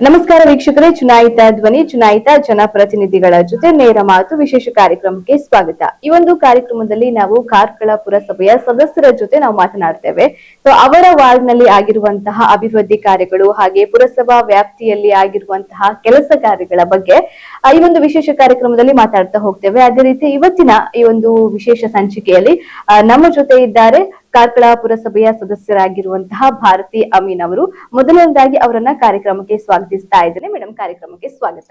ನಮಸ್ಕಾರ ವೀಕ್ಷಕರೇ, ಚುನಾಯಿತ ಧ್ವನಿ, ಚುನಾಯಿತ ಜನಪ್ರತಿನಿಧಿಗಳ ಜೊತೆ ನೇರ ಮಾತು ವಿಶೇಷ ಕಾರ್ಯಕ್ರಮಕ್ಕೆ ಸ್ವಾಗತ. ಈ ಒಂದು ಕಾರ್ಯಕ್ರಮದಲ್ಲಿ ನಾವು ಕಾರ್ಕಳ ಪುರಸಭೆಯ ಸದಸ್ಯರ ಜೊತೆ ನಾವು ಮಾತನಾಡ್ತೇವೆ. ಸೊ ಅವರ ವಾರ್ಡ್ನಲ್ಲಿ ಆಗಿರುವಂತಹ ಅಭಿವೃದ್ಧಿ ಕಾರ್ಯಗಳು ಹಾಗೆ ಪುರಸಭಾ ವ್ಯಾಪ್ತಿಯಲ್ಲಿ ಆಗಿರುವಂತಹ ಕೆಲಸ ಕಾರ್ಯಗಳ ಬಗ್ಗೆ ಈ ಒಂದು ವಿಶೇಷ ಕಾರ್ಯಕ್ರಮದಲ್ಲಿ ಮಾತಾಡ್ತಾ ಹೋಗ್ತೇವೆ. ಅದೇ ರೀತಿ ಇವತ್ತಿನ ಈ ಒಂದು ವಿಶೇಷ ಸಂಚಿಕೆಯಲ್ಲಿ ನಮ್ಮ ಜೊತೆ ಇದ್ದಾರೆ ಕಾರ್ಕಳ ಪುರಸಭೆಯ ಸದಸ್ಯರಾಗಿರುವಂತಹ ಭಾರತಿ ಅಮೀನ್ ಅವರು ಮೊದಲನೇದಾಗಿ ಅವರನ್ನ ಕಾರ್ಯಕ್ರಮಕ್ಕೆ ಸ್ವಾಗತಿಸ್ತಾ ಇದ್ದೇನೆ. ಮೇಡಮ್ ಕಾರ್ಯಕ್ರಮಕ್ಕೆ ಸ್ವಾಗತ.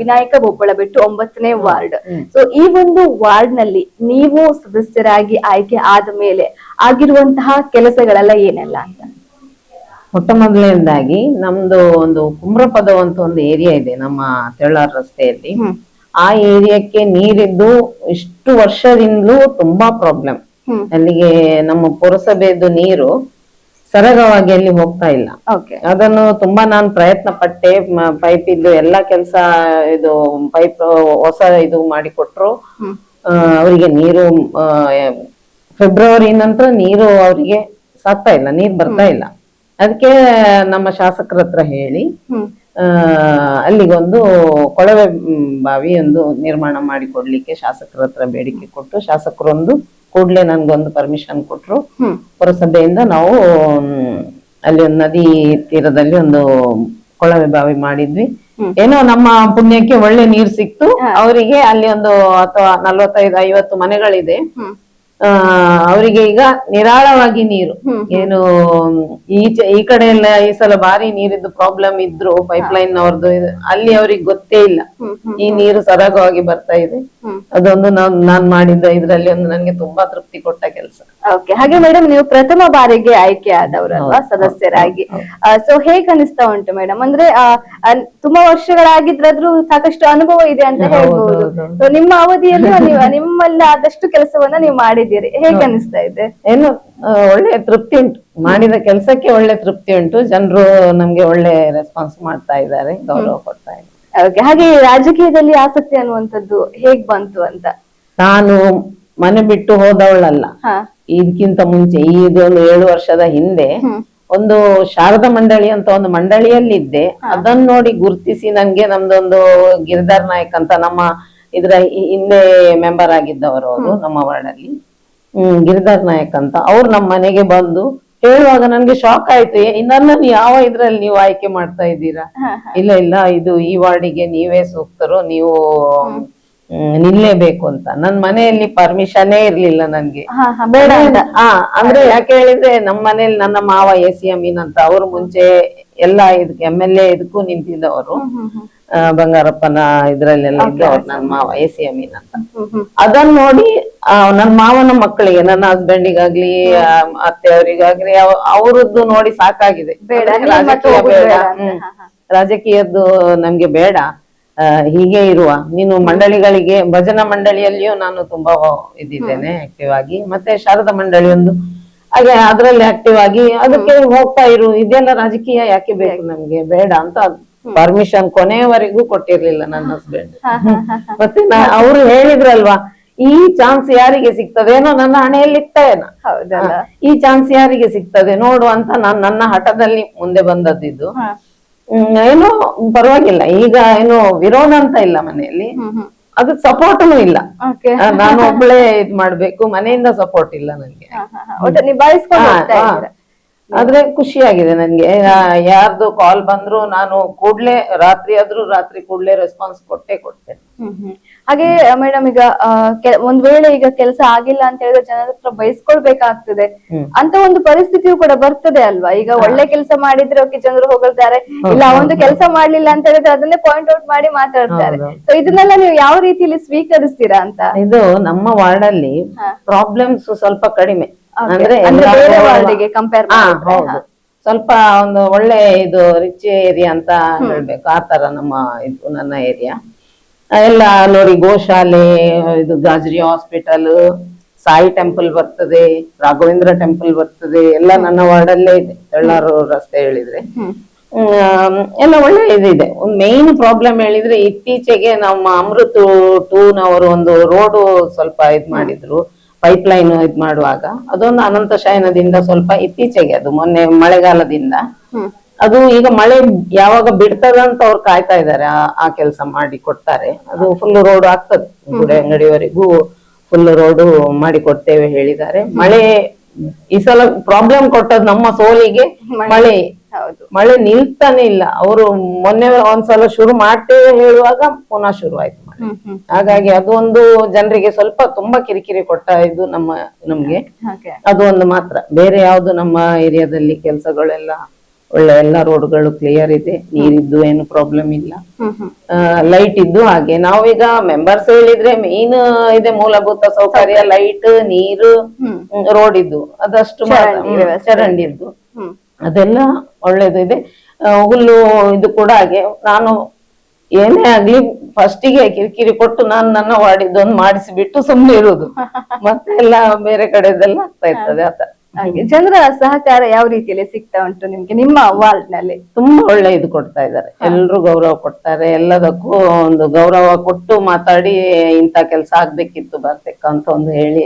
ವಿನಾಯಕ ಬೊಬ್ಬಳ ಬಿಟ್ಟು ಒಂಬತ್ತನೇ ವಾರ್ಡ್. ಸೊ ಈ ಒಂದು ವಾರ್ಡ್ನಲ್ಲಿ ನೀವು ಸದಸ್ಯರಾಗಿ ಆಯ್ಕೆ ಆದ ಮೇಲೆ ಆಗಿರುವಂತಹ ಕೆಲಸಗಳೆಲ್ಲ ಏನೆಲ್ಲ ಅಂತ? ಮೊಟ್ಟ ಮೊದಲನೇದಾಗಿ ನಮ್ದು ಒಂದು ಕುಮ್ರಪದ ಅಂತ ಒಂದು ಏರಿಯಾ ಇದೆ ನಮ್ಮ ತೆಳ್ಳಾರ್ ರಸ್ತೆಯಲ್ಲಿ. ಆ ಏರಿಯಾಕ್ಕೆ ನೀರಿದ್ದು ಇಷ್ಟು ವರ್ಷದಿಂದಲೂ ತುಂಬಾ ಪ್ರಾಬ್ಲಮ್ ಅಲ್ಲಿಗೆ ನಮ್ಮ ಪುರಸಭೆದು ನೀರು ಸರಗವಾಗಿ ಅಲ್ಲಿ ಹೋಗ್ತಾ ಇಲ್ಲ. ಅದನ್ನು ತುಂಬಾ ನಾನು ಪ್ರಯತ್ನ ಪಟ್ಟೆ ಪೈಪ್ ಇದ್ದು ಎಲ್ಲಾ ಕೆಲಸ ಇದು ಪೈಪ್ ಹೊಸ ಇದು ಮಾಡಿಕೊಟ್ರು. ಅವರಿಗೆ ನೀರು ಫೆಬ್ರವರಿ ನಂತರ ನೀರು ಅವರಿಗೆ ಸಾಕ್ತಾ ಇಲ್ಲ ನೀರ್ ಬರ್ತಾ ಇಲ್ಲ. ಅದಕ್ಕೆ ನಮ್ಮ ಶಾಸಕರ ಹತ್ರ ಹೇಳಿ ಅಲ್ಲಿಗೊಂದು ಕೊಳವೆ ಬಾವಿ ಒಂದು ನಿರ್ಮಾಣ ಮಾಡಿ ಕೊಡ್ಲಿಕ್ಕೆ ಶಾಸಕರ ಹತ್ರ ಬೇಡಿಕೆ ಕೊಟ್ಟು ಶಾಸಕರೊಂದು ಕೂಡ್ಲೆ ನನ್ಗೊಂದು ಪರ್ಮಿಷನ್ ಕೊಟ್ರು. ಹ್ಮ್. ಪುರಸಭೆಯಿಂದ ನಾವು ಅಲ್ಲಿ ಒಂದು ನದಿ ತೀರದಲ್ಲಿ ಒಂದು ಕೊಳವೆ ಬಾವಿ ಮಾಡಿದ್ವಿ. ಏನೋ ನಮ್ಮ ಪುಣ್ಯಕ್ಕೆ ಒಳ್ಳೆ ನೀರ್ ಸಿಕ್ತು. ಅವರಿಗೆ ಅಲ್ಲಿ ಒಂದು ಅಥವಾ ನಲ್ವತ್ತೈದು ಐವತ್ತು ಮನೆಗಳಿದೆ. ಆ ಅವರಿಗೆ ಈಗ ನಿರಾಳವಾಗಿ ನೀರು. ಏನು ಈಚೆ ಈ ಕಡೆ ಎಲ್ಲ ಈ ಸಲ ಭಾರಿ ನೀರಿದ್ದು ಪ್ರಾಬ್ಲಮ್ ಇದ್ರು ಪೈಪ್ ಲೈನ್ ಅವ್ರದ್ದು ಅಲ್ಲಿ ಅವ್ರಿಗೆ ಗೊತ್ತೇ ಇಲ್ಲ. ಈ ನೀರು ಸರಾಗವಾಗಿ ಬರ್ತಾ ಇದೆ. ಅದೊಂದು ನಾನ್ ನಾನ್ ಮಾಡಿದ್ದ ಇದ್ರಲ್ಲಿ ಒಂದು ನನಗೆ ತುಂಬಾ ತೃಪ್ತಿ ಕೊಟ್ಟ ಕೆಲಸ. ಓಕೆ ಹಾಗೆ ಮೇಡಮ್ ನೀವು ಪ್ರಥಮ ಬಾರಿಗೆ ಆಯ್ಕೆ ಆದವರಲ್ವಾ ಸದಸ್ಯರಾಗಿ. ಸೊ ಹೇಗ್ ಅನಿಸ್ತಾ ಉಂಟು ಮೇಡಮ್ ಅಂದ್ರೆ ತುಂಬಾ ವರ್ಷಗಳಾಗಿದ್ರಾದ್ರೂ ಸಾಕಷ್ಟು ಅನುಭವ ಇದೆ ಅಂತ ಹೇಳ್ಬಹುದು ಸೊ ನಿಮ್ಮ ಅವಧಿಯಲ್ಲಿ ನೀವು ನಿಮ್ಮಲ್ಲಿ ಆದಷ್ಟು ಕೆಲಸವನ್ನ ನೀವು ಮಾಡಿದ್ದೀರಿ. ಹೇಗೆ ಅನಿಸ್ತಾ ಇದೆ? ಏನು ಒಳ್ಳೆ ತೃಪ್ತಿ ಉಂಟು. ಮಾಡಿದ ಕೆಲಸಕ್ಕೆ ಒಳ್ಳೆ ತೃಪ್ತಿ ಉಂಟು. ಜನರು ನಮ್ಗೆ ಒಳ್ಳೆ ರೆಸ್ಪಾನ್ಸ್ ಮಾಡ್ತಾ ಇದ್ದಾರೆ ಗೌರವ ಕೊಡ್ತಾ ಇದ್ದಾರೆ. ಹಾಗೆ ರಾಜಕೀಯದಲ್ಲಿ ಆಸಕ್ತಿ ಅನ್ನುವಂಥದ್ದು ಹೇಗ್ ಬಂತು ಅಂತ? ನಾನು ಮನೆ ಬಿಟ್ಟು ಹೋದವಳಲ್ಲ. ಇದಕ್ಕಿಂತ ಮುಂಚೆ ಇದೊಂದು ಏಳು ವರ್ಷದ ಹಿಂದೆ ಒಂದು ಶಾರದಾ ಮಂಡಳಿ ಅಂತ ಒಂದು ಮಂಡಳಿಯಲ್ಲಿದ್ದೆ. ಅದನ್ನ ನೋಡಿ ಗುರುತಿಸಿ ನನ್ಗೆ ನಮ್ದೊಂದು ಗಿರಿಧರ್ ನಾಯಕ್ ಅಂತ ನಮ್ಮ ಇದ್ರ ಹಿಂದೆ ಮೆಂಬರ್ ಆಗಿದ್ದವರು ಅವರು ನಮ್ಮ ವಾರ್ಡಲ್ಲಿ. ಹ್ಮ್ ಗಿರಿಧರ್ ನಾಯಕ್ ಅಂತ. ಅವ್ರು ನಮ್ಮ ಮನೆಗೆ ಬಂದು ಹೇಳುವಾಗ ನನ್ಗೆ ಶಾಕ್ ಆಯ್ತು. ಇನ್ನ ನನ್ನನ್ನು ಯಾವ ಇದ್ರಲ್ಲಿ ನೀವು ಆಯ್ಕೆ ಮಾಡ್ತಾ ಇದ್ದೀರಾ? ಇಲ್ಲ ಇಲ್ಲ ಇದು ಈ ವಾರ್ಡಿಗೆ ನೀವೇ ಸೂಕ್ತರು ನೀವು ನಿಲ್ಲೇಬೇಕು ಅಂತ. ನನ್ ಮನೆಯಲ್ಲಿ ಪರ್ಮಿಷನೇ ಇರ್ಲಿಲ್ಲ ನನ್ಗೆ. ಬೇಡ ಅಂದ್ರೆ ಯಾಕೆ ಹೇಳಿದ್ರೆ ನಮ್ಮ ಮನೇಲಿ ನನ್ನ ಮಾವ ಎ ಸಿ ಅಮೀನ್ ಅಂತ ಅವ್ರು ಮುಂಚೆ ಎಲ್ಲ ಇದಕ್ಕೆ ಎಂ ಎಲ್ ಎ ಇದಕ್ಕೂ ನಿಂತಿದ್ದವರು. ಬಂಗಾರಪ್ಪನ ಇದ್ರಲ್ಲೆಲ್ಲ ಇದ್ದವ್ರು ನನ್ನ ಮಾವ ಎ ಸಿ ಅಮೀನ್ ಅಂತ. ಅದನ್ನ ನೋಡಿ ಆ, ನನ್ನ ಮಾವನ ಮಕ್ಕಳಿಗೆ ನನ್ನ ಹಸ್ಬೆಂಡಿಗಾಗ್ಲಿ ಅತ್ತೆ ಅವರಿಗಾಗ್ಲಿ ಅವರದ್ದು ನೋಡಿ ಸಾಕಾಗಿದೆ. ರಾಜಕೀಯದ್ದು ನಮ್ಗೆ ಬೇಡ. ಆ, ಹೀಗೆ ಇರುವ. ನೀನು ಮಂಡಳಿಗಳಿಗೆ ಭಜನಾ ಮಂಡಳಿಯಲ್ಲಿಯೂ ನಾನು ತುಂಬಾ ಇದ್ದಿದ್ದೇನೆ ಆಕ್ಟಿವ್ ಆಗಿ. ಮತ್ತೆ ಶಾರದಾ ಮಂಡಳಿ ಒಂದು ಹಾಗೆ ಅದ್ರಲ್ಲಿ ಆಕ್ಟಿವ್ ಆಗಿ ಅದಕ್ಕೆ ಹೋಗ್ತಾ ಇರು. ಇದೆಲ್ಲ ರಾಜಕೀಯ ಯಾಕೆ ಬೇಕು ನಮ್ಗೆ? ಬೇಡ ಅಂತ ಪರ್ಮಿಷನ್ ಕೊನೆಯವರೆಗೂ ಕೊಟ್ಟಿರ್ಲಿಲ್ಲ ನನ್ನ ಹಸ್ಬೆಂಡ್ ಮತ್ತೆ ಅವರು ಹೇಳಿದ್ರಲ್ವಾ ಈ ಚಾನ್ಸ್ ಯಾರಿಗೆ ಸಿಗ್ತದೇನೋ ನನ್ನ ಹಣೆಯಲ್ಲಿ ಈ ಚಾನ್ಸ್ ಯಾರಿಗೆ ಸಿಗ್ತದೆ ನೋಡು ಅಂತ ನಾನ್ ನನ್ನ ಹಠದಲ್ಲಿ ಮುಂದೆ ಬಂದದ್ದಿದ್ದು. ಏನೋ ಪರವಾಗಿಲ್ಲ. ಈಗ ಏನು ವಿರೋಧ ಅಂತ ಇಲ್ಲ ಮನೆಯಲ್ಲಿ. ಅದು ಸಪೋರ್ಟ್ನು ಇಲ್ಲ. ನಾನು ಒಬ್ಬಳೇ ಇದ್ ಮಾಡ್ಬೇಕು ಮನೆಯಿಂದ ಸಪೋರ್ಟ್ ಇಲ್ಲ ನನ್ಗೆ. ಆದ್ರೆ ಖುಷಿಯಾಗಿದೆ ನನ್ಗೆ. ಆ, ಯಾರ್ದು ಕಾಲ್ ಬಂದ್ರು ನಾನು ಕೂಡ್ಲೆ ರಾತ್ರಿ ಆದ್ರೂ ರಾತ್ರಿ ಕೂಡ್ಲೆ ರೆಸ್ಪಾನ್ಸ್ ಕೊಟ್ಟೆ ಕೊಡ್ತೇನೆ. ಹಾಗೆ ಮೇಡಮ್ ಈಗ ಒಂದ್ ವೇಳೆ ಈಗ ಕೆಲಸ ಆಗಿಲ್ಲ ಅಂತ ಹೇಳಿದ್ರೆ ಜನರ ಹತ್ರ ಬಯಸ್ಕೊಳ್ಬೇಕಾಗ್ತದೆ ಅಂತ ಒಂದು ಪರಿಸ್ಥಿತಿಯು ಕೂಡ ಬರ್ತದೆ ಅಲ್ವಾ? ಈಗ ಒಳ್ಳೆ ಕೆಲಸ ಮಾಡಿದ್ರೆ ಓಕೆ ಜನರು ಹೊಗಳ್ತಾರೆ. ಇಲ್ಲ ಒಂದು ಕೆಲಸ ಮಾಡ್ಲಿಲ್ಲ ಅಂತ ಹೇಳಿದ್ರೆ ಅದನ್ನೇ ಪಾಯಿಂಟ್ ಔಟ್ ಮಾಡಿ ಮಾತಾಡ್ತಾರೆ. ಸೊ ಇದನ್ನೆಲ್ಲ ನೀವು ಯಾವ ರೀತಿಯಲ್ಲಿ ಸ್ವೀಕರಿಸ್ತೀರಾ ಅಂತ? ಇದು ನಮ್ಮ ವಾರ್ಡ್ ಅಲ್ಲಿ ಪ್ರಾಬ್ಲಮ್ಸ್ ಸ್ವಲ್ಪ ಕಡಿಮೆ. ಅಂದ್ರೆ ಬೇರೆ ವಾರ್ಡಿಗೆ ಹೌದು. ಸ್ವಲ್ಪ ಒಂದು ಒಳ್ಳೆ ಇದು ರಿಚ್ ಏರಿಯಾ ಅಂತ ಹೇಳ್ಬೇಕು. ಆ ತರ ನಮ್ಮ ಇದು ನನ್ನ ಏರಿಯಾ ಎಲ್ಲ ನೋಡಿ ಗೋಶಾಲೆ ಇದು ಗಾಜರಿ ಹಾಸ್ಪಿಟಲ್ ಸಾಯಿ ಟೆಂಪಲ್ ಬರ್ತದೆ ರಾಘವೇಂದ್ರ ಟೆಂಪಲ್ ಬರ್ತದೆ ಎಲ್ಲ ನನ್ನ ವಾರ್ಡಲ್ಲೇ ಇದೆ. ಎಳ್ಳಾರು ರಸ್ತೆ ಹೇಳಿದ್ರೆ. ಎಲ್ಲ ಒಳ್ಳೆ ಇದಿದೆ. ಒಂದು ಮೇನ್ ಪ್ರಾಬ್ಲಮ್ ಹೇಳಿದ್ರೆ ಇತ್ತೀಚೆಗೆ ನಮ್ಮ ಅಮೃತ್ ಟೂನವರು ಒಂದು ರೋಡು ಸ್ವಲ್ಪ ಇದ್ ಮಾಡಿದ್ರು. ಪೈಪ್ ಲೈನ್ ಇದ್ ಮಾಡುವಾಗ ಅದೊಂದು ಅನಂತ ಶಯನದಿಂದ ಸ್ವಲ್ಪ ಇತ್ತೀಚೆಗೆ ಅದು ಮೊನ್ನೆ ಮಳೆಗಾಲದಿಂದ. ಅದು ಈಗ ಮಳೆ ಯಾವಾಗ ಬಿಡ್ತದ ಅಂತ ಅವ್ರು ಕಾಯ್ತಾ ಇದ್ದಾರೆ ಆ- ಕೆಲಸ ಮಾಡಿ ಕೊಡ್ತಾರೆ. ಅದು ಫುಲ್ ರೋಡ್ ಆಗ್ತದೆ. ಗುಡಿ ಅಂಗಡಿವರೆಗೂ ಫುಲ್ ರೋಡ್ ಮಾಡಿ ಕೊಡ್ತೇವೆ ಹೇಳಿದ್ದಾರೆ. ಮಳೆ ಈ ಸಲ ಪ್ರಾಬ್ಲಮ್ ಕೊಟ್ಟದ್ ನಮ್ಮ ಸೋಲಿಗೆ ಮಳೆ. ಮಳೆ. ನಿಲ್ತಾನೆ ಇಲ್ಲ. ಅವರು ಮೊನ್ನೆ ಒಂದ್ಸಲ ಶುರು ಮಾಡ್ತೇವೆ ಹೇಳುವಾಗ ಪುನಃ ಶುರು ಆಯ್ತು ಹಾಗಾಗಿ ಅದು ಒಂದು ಜನರಿಗೆ ಸ್ವಲ್ಪ ತುಂಬಾ ಕಿರಿಕಿರಿ ಕೊಟ್ಟ ಇದು ನಮ್ಮ ನಮ್ಗೆ. ಅದು ಒಂದು ಮಾತ್ರ. ಬೇರೆ ಯಾವ್ದು ನಮ್ಮ ಏರಿಯಾದಲ್ಲಿ ಕೆಲಸಗಳೆಲ್ಲ ಒಳ್ಳೆ ಎಲ್ಲ ರೋಡ್ಗಳು ಕ್ಲಿಯರ್ ಇದೆ. ನೀರಿದ್ದು ಏನು ಪ್ರಾಬ್ಲಮ್ ಇಲ್ಲ. ಲೈಟ್ ಇದ್ದು ಹಾಗೆ. ನಾವೀಗ ಮೆಂಬರ್ಸ್ ಹೇಳಿದ್ರೆ ಮೇನ್ ಇದೆ ಮೂಲಭೂತ ಸೌಕರ್ಯ ಲೈಟ್ ನೀರು ರೋಡ್ ಇದ್ದು. ಅದಷ್ಟು. ಚರಂಡಿ ಇದ್ದು. ಅದೆಲ್ಲ ಒಳ್ಳೇದು ಇದೆ. ಹುಲ್ಲು ಇದು ಕೂಡ ಹಾಗೆ. ನಾನು ಏನೇ ಆಗ್ಲಿ ಫಸ್ಟಿಗೆ ಕಿರಿಕಿರಿ ಕೊಟ್ಟು ನಾನು ನನ್ನ ವಾರ್ಡಿದ್ದೊಂದು ಮಾಡಿಸಿಬಿಟ್ಟು ಸುಮ್ಮನೆ ಇರುದು. ಮತ್ತೆ ಎಲ್ಲ ಬೇರೆ ಕಡೆದೆಲ್ಲ ಆಗ್ತಾ ಇರ್ತದೆ ಆತ. ಹಾಗೆ. ಜನರ ಸಹಕಾರ ಯಾವ ರೀತಿಯಲ್ಲಿ ಸಿಗ್ತಾ ಉಂಟು ನಿಮ್ಗೆ? ನಿಮ್ಮ ವಾರ್ಡ್ನಲ್ಲಿ ತುಂಬಾ ಒಳ್ಳೆ ಇದು ಕೊಡ್ತಾ ಇದ್ದಾರೆ. ಎಲ್ರು ಗೌರವ ಕೊಡ್ತಾರೆ ಎಲ್ಲದಕ್ಕೂ ಒಂದು ಗೌರವ ಕೊಟ್ಟು ಮಾತಾಡಿ ಇಂತ ಕೆಲಸ ಆಗ್ಬೇಕಿತ್ತು ಬರ್ಬೇಕಂತ ಒಂದು ಹೇಳಿ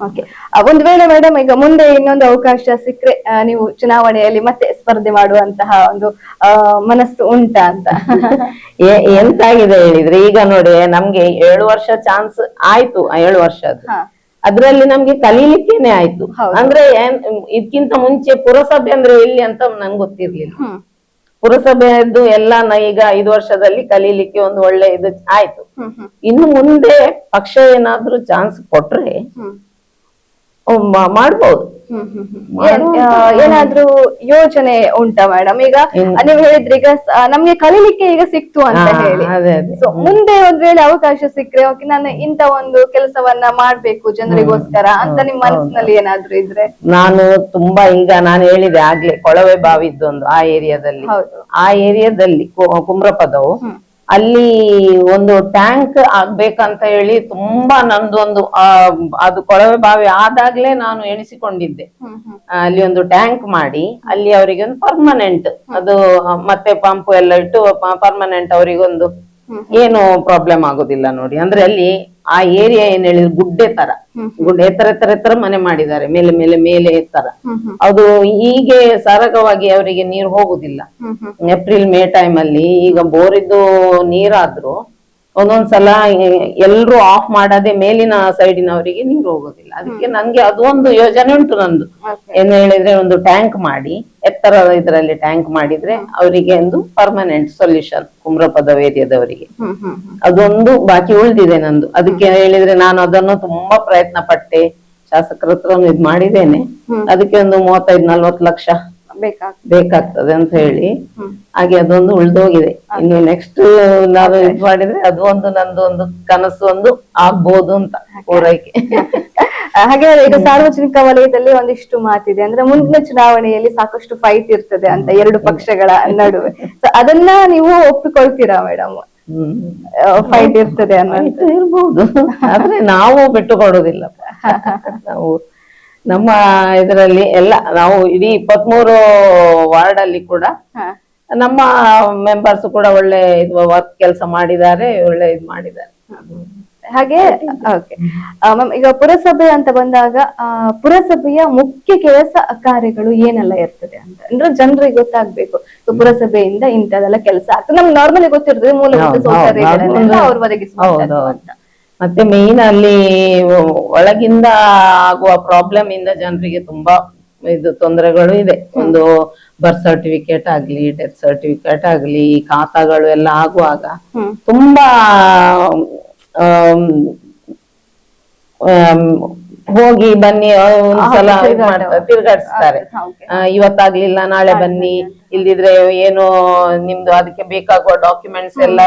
ಓಕೆ ಒಂದ್ ವೇಳೆ ಮೇಡಮ್ ಈಗ ಮುಂದೆ ಇನ್ನೊಂದು ಅವಕಾಶ ಸಿಕ್ಕರೆ ನೀವು ಚುನಾವಣೆಯಲ್ಲಿ ಮತ್ತೆ ಸ್ಪರ್ಧೆ ಮಾಡುವಂತಹ ಒಂದು ಮನಸ್ಸು ಉಂಟಾ ಅಂತ? ಎಂತಾಗಿದೆ ಹೇಳಿದ್ರೆ ಈಗ ನೋಡಿ ನಮ್ಗೆ ಏಳು ವರ್ಷ ಚಾನ್ಸ್ ಆಯ್ತು ಏಳು ವರ್ಷದ್ದು. ಅದ್ರಲ್ಲಿ ನಮ್ಗೆ ಕಲೀಲಿಕ್ಕೇನೆ ಆಯ್ತು. ಅಂದ್ರೆ ಏನ್ ಇದಕ್ಕಿಂತ ಮುಂಚೆ ಪುರಸಭೆ ಅಂದ್ರೆ ಎಲ್ಲಿ ಅಂತ ನಂಗೆ ಗೊತ್ತಿರ್ಲಿಲ್ಲ. ಪುರಸಭೆಯದ್ದು ಎಲ್ಲ ನ ಈಗ ಐದು ವರ್ಷದಲ್ಲಿ ಕಲೀಲಿಕ್ಕೆ ಒಂದು ಒಳ್ಳೆ ಇದು ಆಯ್ತು. ಇನ್ನು ಮುಂದೆ ಪಕ್ಷ ಏನಾದ್ರೂ ಚಾನ್ಸ್ ಕೊಟ್ರೆ ಮಾಡ್ಬೋದು. ಏನಾದ್ರೂ ಯೋಜನೆ ಉಂಟಾ ಮೇಡಮ್? ಈಗ ನೀವು ಹೇಳಿದ್ರೆ ಈಗ ನಮ್ಗೆ ಕಲಿಲಿಕ್ಕೆ ಈಗ ಸಿಕ್ತು ಅಂತ ಹೇಳಿ. ಸೊ ಮುಂದೆ ಒಂದ್ ವೇಳೆ ಅವಕಾಶ ಸಿಕ್ಕರೆ ಓಕೆ ನಾನು ಇಂತ ಒಂದು ಕೆಲಸವನ್ನ ಮಾಡ್ಬೇಕು ಜನರಿಗೋಸ್ಕರ ಅಂತ ನಿಮ್ ಮನಸ್ಸಿನಲ್ಲಿ ಏನಾದ್ರೂ ಇದ್ರೆ? ನಾನು ತುಂಬಾ ಈಗ ನಾನು ಹೇಳಿದೆ ಆಗ್ಲೇ ಕೊಳವೆ ಬಾವಿದ್ದೊಂದು ಆ ಏರಿಯಾದಲ್ಲಿ. ಆ ಏರಿಯಾದಲ್ಲಿ ಕುಮ್ರಪದವು ಅಲ್ಲಿ ಒಂದು ಟ್ಯಾಂಕ್ ಆಗ್ಬೇಕಂತ ಹೇಳಿ ತುಂಬಾ ನಂದೊಂದು ಅದು ಕೊಳವೆ ಬಾವಿ ಆದಾಗ್ಲೇ ನಾನು ಎಣಿಸಿಕೊಂಡಿದ್ದೆ. ಅಲ್ಲಿ ಒಂದು ಟ್ಯಾಂಕ್ ಮಾಡಿ ಅಲ್ಲಿ ಅವರಿಗೆ ಒಂದು ಪರ್ಮನೆಂಟ್ ಅದು ಮತ್ತೆ ಪಂಪ್ ಎಲ್ಲ ಇಟ್ಟು ಪರ್ಮನೆಂಟ್ ಅವರಿಗೊಂದು ಏನು ಪ್ರಾಬ್ಲಮ್ ಆಗೋದಿಲ್ಲ ನೋಡಿ. ಅಂದ್ರೆ ಅಲ್ಲಿ ಆ ಏರಿಯಾ ಏನ್ ಹೇಳಿದ್ರು ಗುಡ್ಡೆ ತರ. ಗುಡ್ಡೆ ಎತ್ತರ ಎತ್ತರ ಎತ್ತರ ಮನೆ ಮಾಡಿದ್ದಾರೆ. ಮೇಲೆ ಮೇಲೆ ಮೇಲೆ ಎತ್ತರ. ಅದು ಹೀಗೆ ಸರಗವಾಗಿ ಅವರಿಗೆ ನೀರು ಹೋಗುದಿಲ್ಲ. ಏಪ್ರಿಲ್ ಮೇ ಟೈಮ್ ಅಲ್ಲಿ ಈಗ ಬೋರಿದ್ದು ನೀರಾದ್ರೂ ಒಂದೊಂದ್ಸಲ ಎಲ್ರು ಆಫ್ ಮಾಡದೆ ಮೇಲಿನ ಸೈಡಿನವರಿಗೆ ನೀರು ಹೋಗೋದಿಲ್ಲ. ಅದಕ್ಕೆ ನನ್ಗೆ ಅದೊಂದು ಯೋಜನೆ ಉಂಟು ನಂದು. ಏನ್ ಹೇಳಿದ್ರೆ ಒಂದು ಟ್ಯಾಂಕ್ ಮಾಡಿ ಎತ್ತರದ ಇದರಲ್ಲಿ ಟ್ಯಾಂಕ್ ಮಾಡಿದ್ರೆ ಅವರಿಗೆ ಒಂದು ಪರ್ಮನೆಂಟ್ ಸೊಲ್ಯೂಷನ್ ಕುಮ್ರಪದ ಏರಿಯಾದವರಿಗೆ ಅದೊಂದು ಬಾಕಿ ಉಳಿದಿದೆ ನಂದು. ಅದಕ್ಕೆ ಹೇಳಿದ್ರೆ ನಾನು ಅದನ್ನು ತುಂಬಾ ಪ್ರಯತ್ನ ಪಟ್ಟೆ ಶಾಸಕರ ಹತ್ರ ಇದ್ ಮಾಡಿದ್ದೇನೆ ಅದಕ್ಕೆ ಒಂದು ಮೂವತ್ತೈದು ನಲ್ವತ್ತು ಲಕ್ಷ ಬೇಕಾಗ್ತದೆ. ಅಂತ ಹೇಳಿ. ಹಾಗೆ ಅದೊಂದು ಉಳ್ದೋಗಿದೆ. ಇನ್ನು ನೆಕ್ಸ್ಟ್ ನಾನು ಇದು ಮಾಡಿದ್ರೆ ಅದು ಒಂದು ನಂದು ಒಂದು ಕನಸು ಒಂದು ಆಗ್ಬೋದು ಅಂತ ಪೂರೈಕೆ ಹಾಗೆ ಈಗ ಸಾರ್ವಜನಿಕ ವಲಯದಲ್ಲಿ ಒಂದಿಷ್ಟು ಮಾತಿದೆ. ಅಂದ್ರೆ ಮುಂದಿನ ಚುನಾವಣೆಯಲ್ಲಿ ಸಾಕಷ್ಟು ಫೈಟ್ ಇರ್ತದೆ ಅಂತ ಎರಡು ಪಕ್ಷಗಳ ನಡುವೆ. ಅದನ್ನ ನೀವು ಒಪ್ಪಿಕೊಳ್ತೀರಾ ಮೇಡಮ್ ಫೈಟ್ ಇರ್ತದೆ ಅನ್ನೋ ಇರ್ಬಹುದು ಇರ್ಬೋದು. ಆದ್ರೆ ನಾವು ಬಿಟ್ಟು ಕೊಡೋದಿಲ್ಲ ನಾವು ನಮ್ಮ ಇದರಲ್ಲಿ ಎಲ್ಲ ನಾವು ಇಡೀ ಇಪ್ಪತ್ಮೂರು ವಾರ್ಡ್ ಅಲ್ಲಿ ಕೂಡ ನಮ್ಮ ಮೆಂಬರ್ಸ್ ಕೂಡ ಒಳ್ಳೆ ಇದು ವರ್ಕ್ ಕೆಲಸ ಮಾಡಿದ್ದಾರೆ ಒಳ್ಳೆ ಇದು ಮಾಡಿದ್ದಾರೆ. ಹಾಗೆ ಓಕೆ ಮ್ಯಾಮ್ ಈಗ ಪುರಸಭೆ ಅಂತ ಬಂದಾಗ ಪುರಸಭೆಯ ಮುಖ್ಯ ಕೆಲಸ ಕಾರ್ಯಗಳು ಏನೆಲ್ಲ ಇರ್ತದೆ ಅಂತ? ಅಂದ್ರೆ ಜನರಿಗೆ ಗೊತ್ತಾಗ್ಬೇಕು. ಪುರಸಭೆಯಿಂದ ಇಂಥದೆಲ್ಲ ಕೆಲಸ ಆಗ್ತದೆ. ನಮ್ಗೆ ನಾರ್ಮಲಿ ಗೊತ್ತಿರ್ತದೆ ಮೂಲಭೂತ. ಸೌಕರ್ಯಗಳನ್ನೆಲ್ಲ ಅವ್ರು ಅಂತ. ಮತ್ತೆ ಮೇನ್ ಅಲ್ಲಿ ಒಳಗಿಂದ ಆಗುವ ಪ್ರಾಬ್ಲಮ್ ಇಂದ ಜನರಿಗೆ ತುಂಬಾ ಇದು ತೊಂದರೆಗಳು ಇದೆ. ಒಂದು ಬರ್ತ್ ಸರ್ಟಿಫಿಕೇಟ್ ಆಗ್ಲಿ ಡೆತ್ ಸರ್ಟಿಫಿಕೇಟ್ ಆಗ್ಲಿ ಖಾತಾಗಳು ಎಲ್ಲ ಆಗುವಾಗ ತುಂಬಾ ಹೋಗಿ ಬನ್ನಿ ಒಂದ್ಸಲ ತಿರ್ಗಾಡಿಸ್ತಾರೆ. ಇವತ್ತಾಗ್ಲಿಲ್ಲ ನಾಳೆ ಬನ್ನಿ. ಇಲ್ದಿದ್ರೆ ಏನು ನಿಮ್ದು ಅದಕ್ಕೆ ಬೇಕಾಗುವ ಡಾಕ್ಯುಮೆಂಟ್ಸ್ ಎಲ್ಲ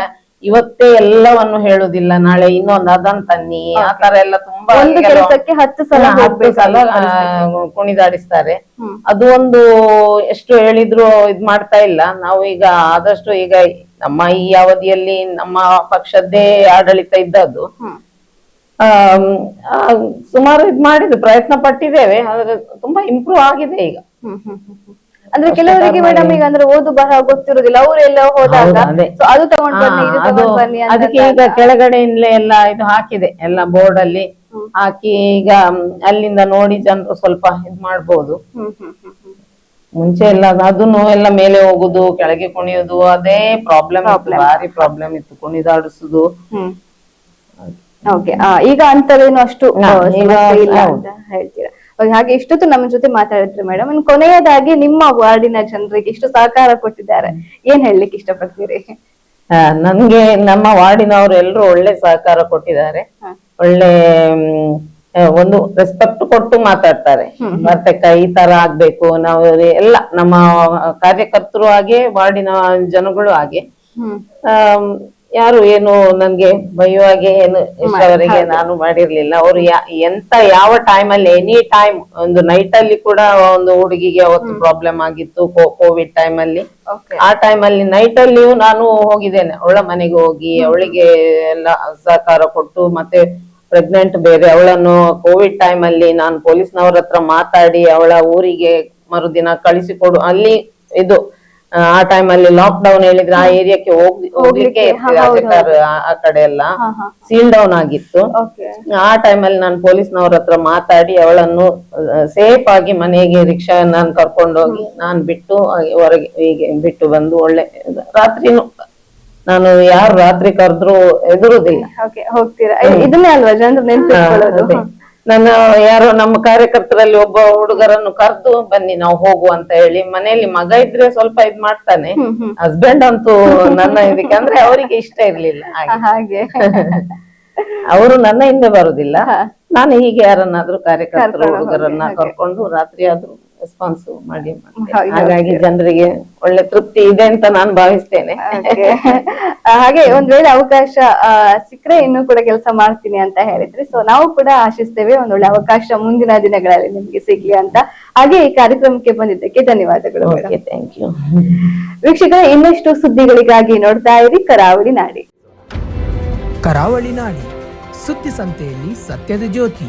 ಇವತ್ತೇ ಎಲ್ಲವನ್ನು ಹೇಳುದಿಲ್ಲ ನಾಳೆ ಇನ್ನೊಂದು ಅದನ್ ತನ್ನಿ ಆ ತರ ಎಲ್ಲ ತುಂಬಾ ಒಂದು ಕೆಲವು- ಕೆಲಸಕ್ಕೆ ಹತ್ತು ಸಲ ಹಾ, ಹತ್ತು ಸಲ ಆ, ಕುಣಿದಾಡಿಸ್ತಾರೆ ಹ್ಮ್. ಅದು ಒಂದು ಎಷ್ಟು ಹೇಳಿದ್ರು ಇದ್ ಮಾಡ್ತಾ ಇಲ್ಲ ನಾವು ಈಗ ಆದಷ್ಟು ಈಗ ನಮ್ಮ ಈ ಅವಧಿಯಲ್ಲಿ ನಮ್ಮ ಪಕ್ಷದ್ದೇ ಆಡಳಿತ ಇದ್ದದ್ದು ಹ್ಮ್. ಆಮ್, ಆ, ಸುಮಾರು ಇದ್ ಮಾಡಿದ್ರು ಪ್ರಯತ್ನ ಪಟ್ಟಿದ್ದೇವೆ ಆದ್ರೆ ತುಂಬಾ ಇಂಪ್ರೂವ್ ಆಗಿದೆ ಈಗ ಹ್ಮ್ ಹ್ಮ್ ಹ್ಮ್ ಹ್ಮ್. ಅಂದ್ರೆ ಕೆಲವರಿಗೆ ಮೇಡಮ್ ಈಗ ಅಂದ್ರೆ ಓದು ಬರಹ ಗೊತ್ತಿರುದಿಲ್ಲ ಅವರೆಲ್ಲ ಹೋದಾಗ ಸೊ ಅದು. ತಗೊಂಡ್ ಬನ್ನಿ ಇದು ತಗೊಂಡ್ ಬನ್ನಿ ಅಂತ ಅದಕ್ಕೆ ಈಗ ಕೆಳಗಡೆಯಿಂದಲೇ ಎಲ್ಲ ಇದು ಹಾಕಿದೆ ಎಲ್ಲ ಬೋರ್ಡ್ ಅಲ್ಲಿ ಹಾಕಿ ಈಗ ಅಲ್ಲಿಂದ ನೋಡಿ ಜನರು ಸ್ವಲ್ಪ ಇದ್ ಮಾಡ್ಬೋದು. ಮುಂಚೆ ಎಲ್ಲ ಅದನ್ನು ಎಲ್ಲ ಮೇಲೆ ಹೋಗುದು ಕೆಳಗೆ ಕುಣಿಯುದು ಅದೇ ಪ್ರಾಬ್ಲಮ್ ಭಾರಿ ಪ್ರಾಬ್ಲಮ್ ಇತ್ತು ಕುಣಿದಾಡಿಸುದು. ಈಗ ಅಂತವೇನು ಅಷ್ಟು ಹೇಳ್ತೀರಾ? ಹಾಗೆ ಇಷ್ಟೊತ್ತು ನಮ್ಮ ಜೊತೆ ಮಾತಾಡಿದ್ರಿ ಮೇಡಮ್ ಇನ್ನು ಕೊನೆಯದಾಗಿ ನಿಮ್ಮ ವಾರ್ಡಿನ ಜನರಿಗೆ ಇಷ್ಟು ಸಹಕಾರ ಕೊಟ್ಟಿದ್ದಾರೆ. ಏನ್ ಹೇಳಲಿಕ್ಕೆ ಇಷ್ಟಪಡ್ತೀರಿ? ನನ್ಗೆ ನಮ್ಮ ವಾರ್ಡಿನವರು ಎಲ್ಲರೂ ಒಳ್ಳೆ ಸಹಕಾರ ಕೊಟ್ಟಿದ್ದಾರೆ. ಒಳ್ಳೆ ಒಂದು ರೆಸ್ಪೆಕ್ಟ್ ಕೊಟ್ಟು ಮಾತಾಡ್ತಾರೆ. ಮತ್ತೆ ಈ ತರ ಆಗ್ಬೇಕು ನಾವು ಎಲ್ಲ ನಮ್ಮ ಕಾರ್ಯಕರ್ತರು ಹಾಗೆ ವಾರ್ಡಿನ ಜನಗಳು ಹಾಗೆ. ಯಾರು ಏನು ನನ್ಗೆ ಭಯವಾಗಿ ಏನು ಇಷ್ಟವರೆಗೆ ನಾನು ಮಾಡಿರ್ಲಿಲ್ಲ. ಅವ್ರು ಎಂತ ಯಾವ ಟೈಮ್ ಅಲ್ಲಿ ಎನಿ ಟೈಮ್ ಒಂದು ನೈಟ್ ಅಲ್ಲಿ ಕೂಡ ಒಂದು ಹುಡುಗಿಗೆ ಅವತ್ತು ಪ್ರಾಬ್ಲಮ್ ಆಗಿತ್ತು ಕೋವಿಡ್ ಟೈಮ್ ಅಲ್ಲಿ. ಆ ಟೈಮ್ ಅಲ್ಲಿ ನೈಟ್ ಅಲ್ಲಿಯೂ ನಾನು ಹೋಗಿದ್ದೇನೆ. ಅವಳ ಮನೆಗೆ ಹೋಗಿ ಅವಳಿಗೆ ಎಲ್ಲ ಸಹಕಾರ ಕೊಟ್ಟು ಮತ್ತೆ ಪ್ರೆಗ್ನೆಂಟ್ ಬೇರೆ ಅವಳನ್ನು ಕೋವಿಡ್ ಟೈಮ್ ಅಲ್ಲಿ ನಾನು ಪೊಲೀಸ್ನವ್ರ ಹತ್ರ ಮಾತಾಡಿ ಅವಳ ಊರಿಗೆ ಮರುದಿನ ಕಳಿಸಿಕೊಡು ಅಲ್ಲಿ ಇದು ಆ, ಟೈಮ್ ಅಲ್ಲಿ ಲಾಕ್ ಡೌನ್ ಹೇಳಿದ್ರೆ ಆ ಏರಿಯಾಕ್ಕೆ ಹೋಗಿ ಹೋಗ್ಲಿಕ್ಕೆ ಆ- ಕಡೆ ಎಲ್ಲ ಸೀಲ್ ಡೌನ್ ಆಗಿತ್ತು. ಆ ಟೈಮ್ ಅಲ್ಲಿ ನಾನು ಪೊಲೀಸ್ನವ್ರ ಹತ್ರ ಮಾತಾಡಿ ಅವಳನ್ನು ಸೇಫ್ ಆಗಿ ಮನೆಗೆ ರಿಕ್ಷಾ ನಾನು ಕರ್ಕೊಂಡೋಗಿ ನಾನು ಬಿಟ್ಟು ಹೊರಗೆ ಹೀಗೆ ಬಿಟ್ಟು ಬಂದು ಒಳ್ಳೆ ರಾತ್ರಿನು ನಾನು ಯಾರು ರಾತ್ರಿ ಕರೆದ್ರು ಎದುರುದಿಲ್ಲ. ಹೋಗ್ತೀರಾ? ಇದನ್ನೇ ಅಲ್ವಾ ಜನರು ನೆನ್ಪಿಟ್ಕೊಳ್ಳೋದು? ಅದೇ. ನಾನು ಯಾರೋ ನಮ್ಮ ಕಾರ್ಯಕರ್ತರಲ್ಲಿ ಒಬ್ಬ ಹುಡುಗರನ್ನು ಕರೆದು ಬನ್ನಿ ನಾವು ಹೋಗು ಅಂತ ಹೇಳಿ ಮನೆಯಲ್ಲಿ ಮಗ ಇದ್ರೆ ಸ್ವಲ್ಪ ಇದ್ ಮಾಡ್ತಾನೆ. ಹಸ್ಬೆಂಡ್ ಅಂತೂ ನನ್ನ ಇದಕ್ಕೆ ಅಂದ್ರೆ ಅವರಿಗೆ ಇಷ್ಟ ಇರ್ಲಿಲ್ಲ ಹಾಗೆ. ಅವರು ನನ್ನ ಹಿಂದೆ ಬರುದಿಲ್ಲ. ನಾನು ಹೀಗೆ ಯಾರನ್ನಾದ್ರೂ ಕಾರ್ಯಕರ್ತರು ಹುಡುಗರನ್ನ. ಕರ್ಕೊಂಡು ರಾತ್ರಿ ಆದ್ರೂ ರೆಸ್ಪಾನ್ಸ್ ಮಾಡಿ. ಹಾಗಾಗಿ ಜನರಿಗೆ ಒಳ್ಳೆ ತೃಪ್ತಿ ಇದೆ ಅಂತ ನಾನು ಭಾವಿಸ್ತೇನೆ. Okay. ಆ, ಹಾಗೆ ಒಂದ್ ವೇಳೆ ಅವಕಾಶ ಆ, ಸಿಕ್ಕ್ರೆ ಇನ್ನೂ ಕೂಡ ಕೆಲಸ ಮಾಡ್ತೀನಿ ಅಂತ ಹೇಳಿದ್ರಿ. ಸೊ ನಾವು ಕೂಡ ಆಶಿಸ್ತೇವೆ ಒಂದ್ ಒಳ್ಳೆ ಅವಕಾಶ ಮುಂದಿನ ದಿನಗಳಲ್ಲಿ ನಿಮ್ಗೆ ಸಿಗ್ಲಿ ಅಂತ. ಹಾಗೆ ಈ ಕಾರ್ಯಕ್ರಮಕ್ಕೆ ಬಂದಿದ್ದಕ್ಕೆ ಧನ್ಯವಾದಗಳು ಓಕೆ ಥ್ಯಾಂಕ್ ಯು ವೀಕ್ಷಕರೇ ಇನ್ನಷ್ಟು ಸುದ್ದಿಗಳಿಗಾಗಿ ನೋಡ್ತಾ ಇರಿ. ಕರಾವಳಿ ನಾಡಿ. ಕರಾವಳಿ ನಾಡಿ. ಸುದ್ದಿ ಸಂತೆಯಲ್ಲಿ ಸತ್ಯದ ಜ್ಯೋತಿ.